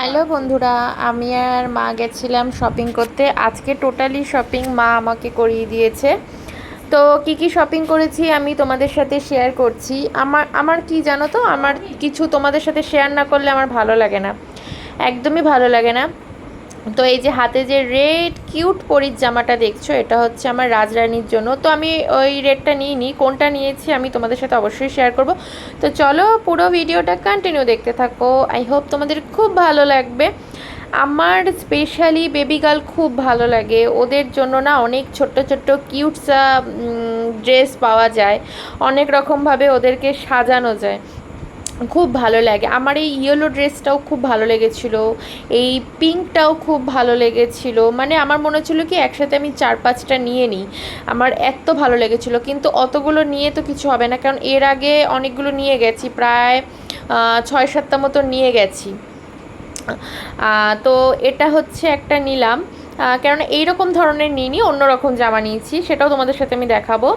Hello বন্ধুরা, আমি আর মা গেছিলাম শপিং করতে। আজকে টোটালি শপিং মা আমাকে করিয়ে দিয়েছে। তো কি কি শপিং করেছি আমি তোমাদের সাথে শেয়ার করছি। আমার আমার কি জানো তো? আমার কিছু তোমাদের সাথে শেয়ার না করলে আমার ভালো লাগে না। একদমই ভালো লাগে না। তো এই যে হাতে যে রেড কিউট পরির জামাটা দেখছ, এটা হচ্ছে আমার রাজরানীর জন্য। তো আমি ওই রেটটা নিয়ে নিই কোনটা নিয়েছি আমি তোমাদের সাথে অবশ্যই শেয়ার করব। তো চলো পুরো ভিডিওটা কন্টিনিউ দেখতে থাকো। আই হোপ তোমাদের খুব ভালো লাগবে। আমার স্পেশালি বেবি গার্ল খুব ভালো লাগে। ওদের জন্য না অনেক ছোট্ট ছোট্ট কিউটসা ড্রেস পাওয়া যায়। অনেক রকমভাবে ওদেরকে সাজানো যায়। খুব ভালো লাগে। আমার এই ইয়েলো ড্রেসটাও খুব ভালো লেগেছিল। এই পিঙ্কটাও খুব ভালো লেগেছিল। মানে আমার মনে হচ্ছিল কি একসাথে আমি চার পাঁচটা নিয়ে নিই। আমার এত ভালো লেগেছিল। কিন্তু অতগুলো নিয়ে তো কিছু হবে না। কারণ এর আগে অনেকগুলো নিয়ে গেছি। প্রায় ছয় সাতটা মতো নিয়ে গেছি। তো এটা হচ্ছে একটা নিলাম। কেননা এইরকম ধরনের নিই নিইনি, অন্যরকম জামা নিয়েছি। সেটাও তোমাদের সাথে আমি দেখাবো।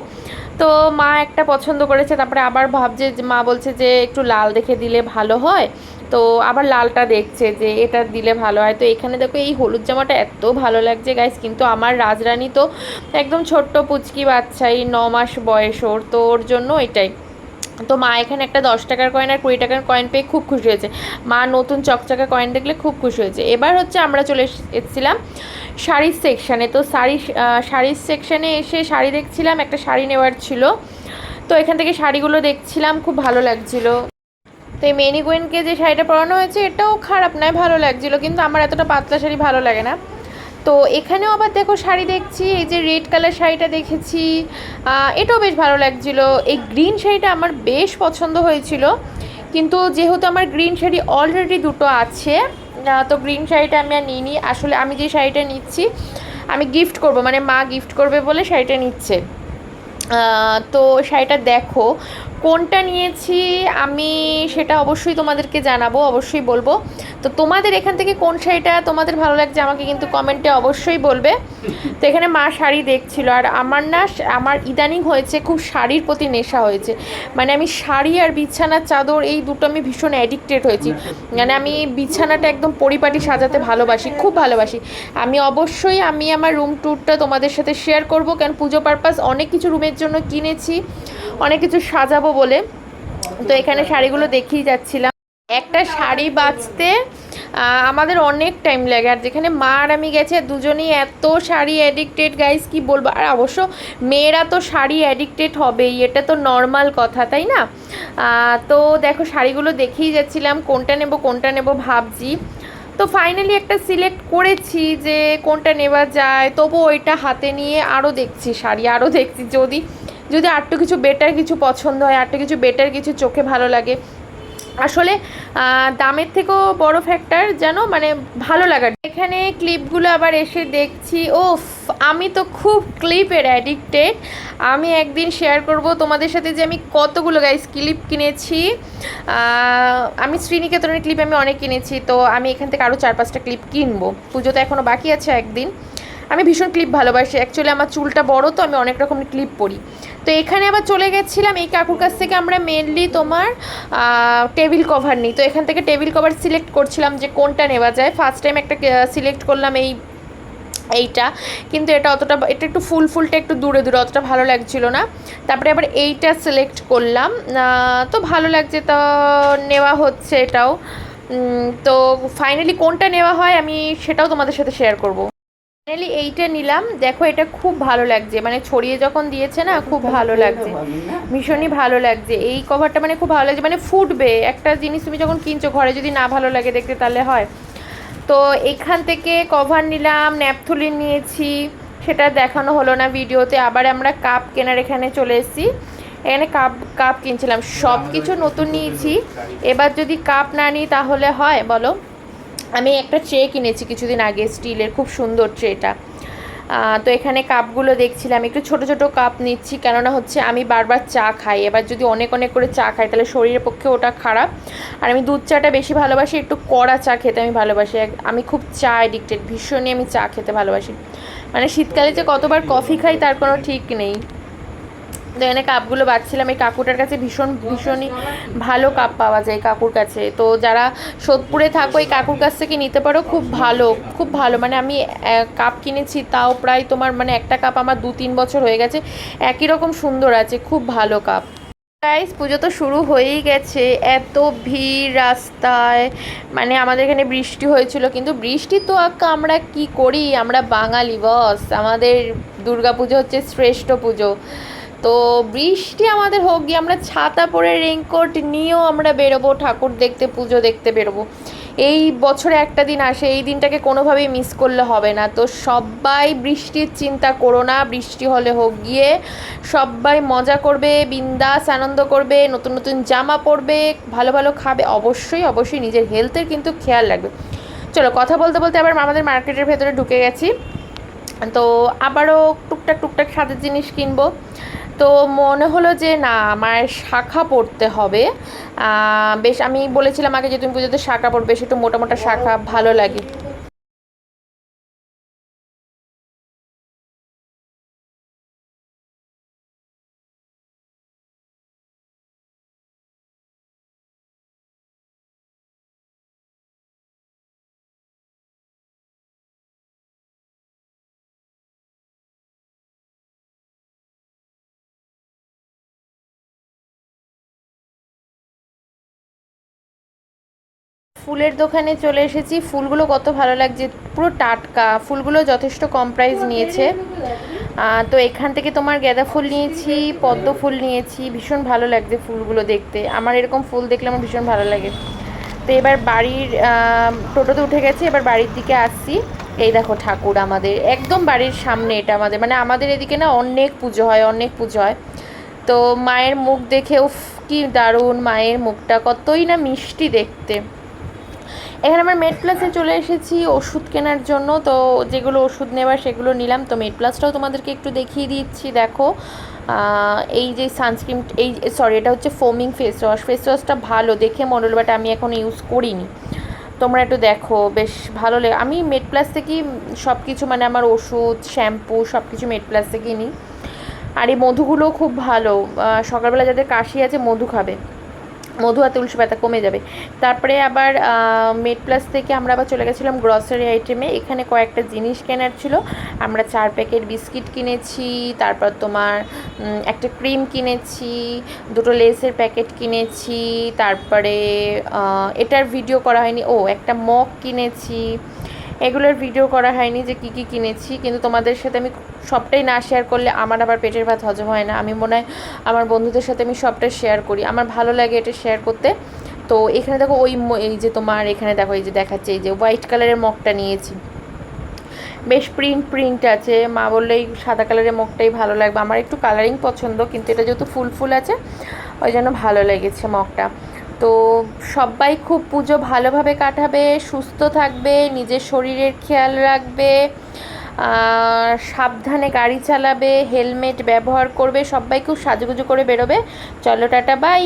তো মা একটা পছন্দ করেছে, তারপরে আবার ভাবছে মা বলছে যে, একটু লাল দেখে দিলে ভালো হয়। তো আবার লালটা দেখছে যে, এটা দিলে ভালো হয়। তো এখানে দেখো, এই হলুদ জামাটা এত ভালো লাগছে গাইস কিন্তু আমার রাজরানী তো একদম ছোট্ট পুচকি বাচ্চা এই ন মাস বয়স ওর, তো ওর জন্য এটাই। তো মা এখানে একটা দশ টাকার কয়েন আর কুড়ি টাকার কয়েন পেয়ে খুব খুশি হয়েছে। মা নতুন চকচকা কয়েন দেখলে খুব খুশি হয়েছে। এবার হচ্ছে আমরা চলে এস- এসেছিলাম শাড়ির সেকশানে তো শাড়ি শাড়ির সেকশানে এসে শাড়ি দেখছিলাম, একটা শাড়ি নেওয়ার ছিল। তো এখান থেকে শাড়িগুলো দেখছিলাম, খুব ভালো লাগছিল। তো এই মেনি কুইনকে যে শাড়িটা পরানো হয়েছে, এটাও খারাপ নয়, ভালো লাগছিল। কিন্তু আমার এতটা পাতলা শাড়ি ভালো লাগে না। তো এখানেও আবার দেখো শাড়ি দেখছি, এই যে রেড কালার শাড়িটা দেখেছি। এটাও বেশ ভালো লাগছিল। এই গ্রিন শাড়িটা আমার বেশ পছন্দ হয়েছিল। কিন্তু যেহেতু আমার গ্রিন শাড়ি অলরেডি দুটো আছে তো গ্রিন শাড়িটা আমি আর নিইনি। আসলে আমি যে শাড়িটা নিচ্ছি, আমি গিফট করব মানে মা গিফট করবে বলে শাড়িটা নিচ্ছে। তো শাড়িটা দেখো কোনটা নিয়েছি আমি সেটা অবশ্যই তোমাদেরকে জানাব, অবশ্যই বলব। তো তোমাদের এখান থেকে কোন শাড়িটা তোমাদের ভালো লাগছে আমাকে কিন্তু কমেন্টে অবশ্যই বলবে। তো এখানে মা শাড়ি দেখছিল আর আমার না আমার ইদানিং হয়েছে খুব শাড়ির প্রতি নেশা হয়েছে। মানে আমি শাড়ি আর বিছানার চাদর এই দুটো আমি ভীষণ অ্যাডিক্টেড হয়েছি। মানে আমি বিছানাটা একদম পরিপাটি সাজাতে ভালোবাসি, খুব ভালোবাসি। আমি অবশ্যই আমি আমার রুম ট্যুরটা তোমাদের সাথে শেয়ার করব, কারণ পুজো পারপাস অনেক কিছু রুমের জন্য কিনেছি। অনেক কিছু সাজাবো বলে। তো এখানে শাড়িগুলো দেখেই যাচ্ছিলাম। একটা শাড়ি বাঁচতে আমাদের অনেক টাইম লাগে। আর যেখানে মা আর আমি গেছে, দুজনেই এত শাড়ি অ্যাডিক্টেড গাইস কি বলব? আর অবশ্য মেয়েরা তো শাড়ি অ্যাডিক্টেড হবেই, এটা তো নর্মাল কথা, তাই না? তো দেখো, শাড়িগুলো দেখেই যাচ্ছিলাম, কোনটা নেব কোনটা নেব ভাবছি। তো ফাইনালি একটা সিলেক্ট করেছি যে কোনটা নেওয়া যায়। তবু ওইটা হাতে নিয়ে আরও দেখছি শাড়ি আরও দেখছি যদি যদি আরটু কিছু বেটার কিছু পছন্দ হয় আরটু কিছু বেটার কিছু চোখে ভালো লাগে। আসলে দামের থেকেও বড় ফ্যাক্টর যেন মানে ভালো লাগার এখানে ক্লিপগুলো আবার এসে দেখছি ও আমি তো খুব ক্লিপের অ্যাডিক্টেড আমি একদিন শেয়ার করব তোমাদের সাথে যে আমি কতগুলো গাইস ক্লিপ কিনেছি। আমি শ্রীনিকেতনের ক্লিপ আমি অনেক কিনেছি, তো আমি এখান থেকে আরও চার পাঁচটা ক্লিপ কিনবো। পুজো তো এখনও বাকি আছে একদিন। আমি ভীষণ ক্লিপ ভালোবাসি। অ্যাকচুয়ালি আমার চুলটা বড়, তো আমি অনেক রকমের ক্লিপ পরি। তো এখানে আবার চলে গেছিলাম, এই কাকুর কাছ থেকে আমরা মেনলি তোমার টেবিল কভার নিই। তো এখান থেকে টেবিল কভার সিলেক্ট করছিলাম যে কোনটা নেওয়া যায়। ফার্স্ট টাইম একটা সিলেক্ট করলাম এই, এইটা। কিন্তু এটা অতটা, এটা একটু ফুল ফুলটা একটু দূরে দূরে অতটা ভালো লাগছিল না। তারপরে আবার এইটা সিলেক্ট করলাম। তো ভালো লাগছে তো, নেওয়া হচ্ছে এটাও। তো ফাইনালি কোনটা নেওয়া হয় আমি সেটাও তোমাদের সাথে শেয়ার করব। ফাইনালি এইটা নিলাম। দেখো এটা খুব ভালো লাগছে। মানে ছড়িয়ে যখন দিয়েছে না, খুব ভালো লাগছে। ভীষণই ভালো লাগছে। এই কভারটা মানে খুব ভালো লাগছে। মানে ফুটবে। একটা জিনিস তুমি যখন কিনছো, ঘরে যদি না ভালো লাগে দেখতে তাহলে হয়। তো এখান থেকে কভার নিলাম ন্যাপথলিন নিয়েছি। সেটা দেখানো হলো না ভিডিওতে। আবার আমরা কাপ কেনার এখানে চলে এসেছি। এখানে কাপ কাপ কিনছিলাম। সব কিছু নতুন নিয়েছি। এবার যদি কাপ না নিই তাহলে হয়? বলো। আমি একটা ট্রে কিনেছি কিছুদিন আগে, স্টিলের, খুব সুন্দর ট্রেটা তো এখানে কাপগুলো দেখছিলাম, একটু ছোট ছোট কাপ নিচ্ছি, কেননা হচ্ছে আমি বারবার চা খাই। এবার যদি অনেক অনেক করে চা খাই, তাহলে শরীরের পক্ষে ওটা খারাপ। আর আমি দুধ চাটা বেশি ভালোবাসি, একটু কড়া চা খেতে আমি ভালোবাসি। আমি খুব চা এডিক্টেড ভীষণই আমি চা খেতে ভালোবাসি। মানে শীতকালে যে কতবার কফি খাই, তার কোনো ঠিক নেই। এখানে কাপগুলো বাচ্ছিলাম এই কাকুটার কাছে ভীষণ, ভীষণই ভালো কাপ পাওয়া যায় কাকুর কাছে। তো যারা সোদপুরে থাকো, এই কাকুর কাছ থেকে নিতে পারো, খুব ভালো খুব ভালো। মানে আমি কাপ কিনেছি, তাও প্রায় তোমার মানে একটা কাপ আমার দু তিন বছর হয়ে গেছে। একই রকম সুন্দর আছে, খুব ভালো কাপ। গাইস পুজো তো শুরু হয়েই গেছে, এত ভিড় রাস্তায়। মানে আমাদের এখানে বৃষ্টি হয়েছিল, কিন্তু বৃষ্টি তো আক্কা আমরা কি করি? আমরা বাঙালি বস আমাদের দুর্গা পুজো হচ্ছে শ্রেষ্ঠ পুজো। তো বৃষ্টি আমাদের হোক, গিয়ে আমরা ছাতা পরে রেইনকোট নিয়েও আমরা বেরোবো, ঠাকুর দেখতে, পুজো দেখতে বেরোবো। এই বছরে একটা দিন আসে, এই দিনটাকে কোনোভাবেই মিস করলে হবে না। তো সবাই বৃষ্টির চিন্তা করো না, বৃষ্টি হলে হোক, গিয়ে সবাই মজা করবে, বিন্দাস আনন্দ করবে, নতুন নতুন জামা পরবে, ভালো ভালো খাবে, অবশ্যই অবশ্যই নিজের হেলথের কিন্তু খেয়াল রাখবে। চলো কথা বলতে বলতে আবার আমাদের মার্কেটের ভেতরে ঢুকে গেছি। তো আবারও টুকটাক টুকটাক সাদের জিনিস কিনবো। তো মনে হলো যে না আমার শাখা পড়তে হবে। বেশ আমি বলেছিলাম আগে যে তুমি পুজোতে শাখা পড়বে বেশ একটু মোটা মোটা শাখা ভালো লাগে। ফুলের দোকানে চলে এসেছি। ফুলগুলো কত ভালো লাগছে। পুরো টাটকা। ফুলগুলো যথেষ্ট কম প্রাইস নিয়েছে। তো এখান থেকে তোমার গাঁদা ফুল নিয়েছি, পদ্ম ফুল নিয়েছি। ভীষণ ভালো লাগছে ফুলগুলো দেখতে। আমার এরকম ফুল দেখলে আমার ভীষণ ভালো লাগে। তো এবার বাড়ির টোটোতে উঠে গেছি। এবার বাড়ির দিকে আসছি। এই দেখো ঠাকুর আমাদের। একদম বাড়ির সামনে এটা আমাদের। মানে আমাদের এদিকে না অনেক পুজো হয়, অনেক পুজো হয়। তো মায়ের মুখ দেখে উফ, কি দারুণ মায়ের মুখটা। কতই না মিষ্টি দেখতে। এখানে আমার মেড প্লাসে চলে এসেছি ওষুধ কেনার জন্য। তো যেগুলো ওষুধ নেবার সেগুলো নিলাম। তো মেড প্লাসটাও তোমাদেরকে একটু দেখিয়ে দিচ্ছি, দেখো। এই যে সানস্ক্রিন এই সরি এটা হচ্ছে ফোমিং ফেস ওয়াশ ফেস ওয়াশটা ভালো, দেখে হলো বাট আমি এখন ইউজ করিনি। তোমরা একটু দেখো, বেশ ভালো লাগে আমি মেড প্লাস থেকেই সব কিছু মানে আমার ওষুধ, শ্যাম্পু সব কিছু মেড প্লাস থেকেই নিই। আর এই মধুগুলোও খুব ভালো। সকালবেলা যাদের কাশি আছে, মধু খাবে। মধু আর তুলসী পাতা কমে যাবে। তারপরে আবার মেড প্লাস থেকে আমরা আবার চলে গেছিলাম গ্রসারি আইটেমে এখানে কয়েকটা জিনিস কেনার ছিল। আমরা চার প্যাকেট বিস্কিট কিনেছি, তারপর তোমার একটা ক্রিম কিনেছি, দুটো লেসের প্যাকেট কিনেছি, তারপরে এটার ভিডিও করা হয়নি। ও, একটা মগ কিনেছি। এগুলোর ভিডিও করা হয়নি যে কী কী কিনেছি, কিন্তু তোমাদের সাথে আমি সবটাই না শেয়ার করলে আমার আবার পেটের ভাত হজম হয় না। আমি মনে হয় আমার বন্ধুদের সাথে আমি সবটা শেয়ার করি। আমার ভালো লাগে এটা শেয়ার করতে। তো এখানে দেখো ওই এই যে তোমার, এখানে দেখো এই যে দেখাচ্ছে এই যে হোয়াইট কালারের মগটা নিয়েছি। বেশ প্রিন্ট প্রিন্ট আছে। মা বলল এই সাদা কালারের মগটাই ভালো লাগবে। আমার একটু কালারিং পছন্দ, কিন্তু এটা যেহেতু ফুল ফুল আছে, ওই জন্য ভালো লেগেছে মগটা। তো সবাই খুব পুজো ভালোভাবে কাটাবে, সুস্থ থাকবে, নিজের শরীরের খেয়াল রাখবে সাবধানে গাড়ি চালাবে, হেলমেট ব্যবহার করবে, সবাই খুব সাজুগুজু করে বেরোবে। চলো টাটা, বাই!